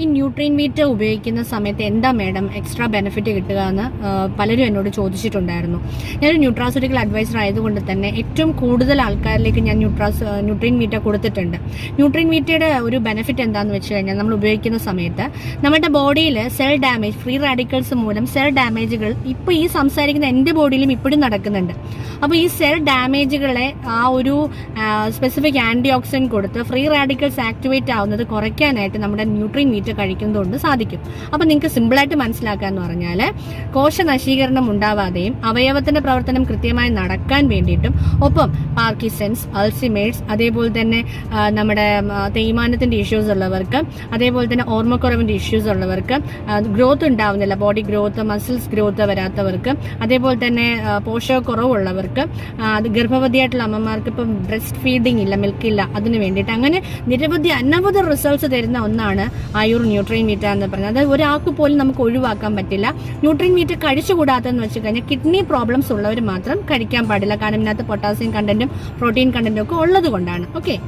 ഈ Nutrine meet ഉപയോഗിക്കുന്ന സമയത്ത് എന്താ മാഡം എക്സ്ട്രാ ബെനിഫിറ്റ് കിട്ടുക എന്ന് പലരും എന്നോട് ചോദിച്ചിട്ടുണ്ടായിരുന്നു. ഞാനൊരു ന്യൂട്രാസ്യൂട്ടിക്കൽ അഡ്വൈസർ ആയതുകൊണ്ട് തന്നെ ഏറ്റവും കൂടുതൽ ആൾക്കാരിലേക്ക് ഞാൻ ന്യൂട്രാസ് ന്യൂട്രീൻ മീറ്റ കൊടുത്തിട്ടുണ്ട്. ന്യൂട്രീൻ മീറ്റയുടെ ഒരു ബെനിഫിറ്റ് എന്താണെന്ന് വെച്ച് കഴിഞ്ഞാൽ നമ്മൾ ഉപയോഗിക്കുന്ന സമയത്ത് നമ്മുടെ ബോഡിയിൽ സെൽ ഡാമേജ് ഫ്രീ റാഡിക്കൽസ് മൂലം സെൽ ഡാമേജുകൾ ഇപ്പോൾ ഈ സംസാരിക്കുന്ന എന്റെ ബോഡിയിലും ഇപ്പോഴും നടക്കുന്നുണ്ട്. അപ്പോൾ ഈ സെൽ ഡാമേജുകളെ ആ ഒരു സ്പെസിഫിക് ആന്റി ഓക്സിഡൻ കൊടുത്ത് ഫ്രീ റാഡിക്കൽസ് ആക്ടിവേറ്റ് ആവുന്നത് കുറയ്ക്കാനായിട്ട് നമ്മുടെ ന്യൂട്രീൻ മീറ്റ് കഴിക്കുന്നതുകൊണ്ട് സാധിക്കും. അപ്പോൾ നിങ്ങൾക്ക് സിമ്പിളായിട്ട് മനസ്സിലാക്കാന്ന് പറഞ്ഞാൽ കോശ നശീകരണം ഉണ്ടാവാതെയും അവയവത്തിന്റെ പ്രവർത്തനം കൃത്യമായി നടക്കാൻ വേണ്ടിയിട്ടും ഒപ്പം പാർക്കിസൻസ് അൾസിമേഴ്സ് അതേപോലെ തന്നെ നമ്മുടെ തേയ്മാനത്തിന്റെ ഇഷ്യൂസ് ഉള്ളവർക്ക് അതേപോലെ തന്നെ ഓർമ്മക്കുറവിന്റെ ഇഷ്യൂസ് ഉള്ളവർക്ക് ഗ്രോത്ത് ഉണ്ടാവുന്നില്ല. ബോഡി ഗ്രോത്ത് മസിൽസ് ഗ്രോത്ത് വരാത്തവർക്ക് അതേപോലെ തന്നെ പോഷകക്കുറവുള്ളവർക്ക് അത് ഗർഭവതിയായിട്ടുള്ള അമ്മമാർക്ക് ഇപ്പം ബ്രസ്റ്റ് ഫീഡിംഗ് ഇല്ല മിൽക്ക് ഇല്ല അതിന് വേണ്ടിയിട്ട് അങ്ങനെ നിരവധി അനവധി റിസൾട്ട്സ് തരുന്ന ഒന്നാണ് ആയുർ ന്യൂട്രീൻ മീറ്റ് എന്ന് പറയുന്നത് അതായത് ഒരാൾക്ക് പോലും നമുക്ക് ഒഴിവാക്കാൻ പറ്റില്ല. ന്യൂട്രീൻ മീറ്റ് കഴിച്ചുകൂടാത്തതെന്ന് വെച്ച് കഴിഞ്ഞാൽ കിഡ്നി പ്രോബ്ലംസ് ഉള്ളവർ മാത്രം കഴിക്കാൻ പാടില്ല. കാരണം ഇതിനകത്ത് പൊട്ടാസ്യം കണ്ടന്റും പ്രോട്ടീൻ കണ്ടന്റും ഒക്കെ ഉള്ളത് കൊണ്ടാണ്. ഓക്കെ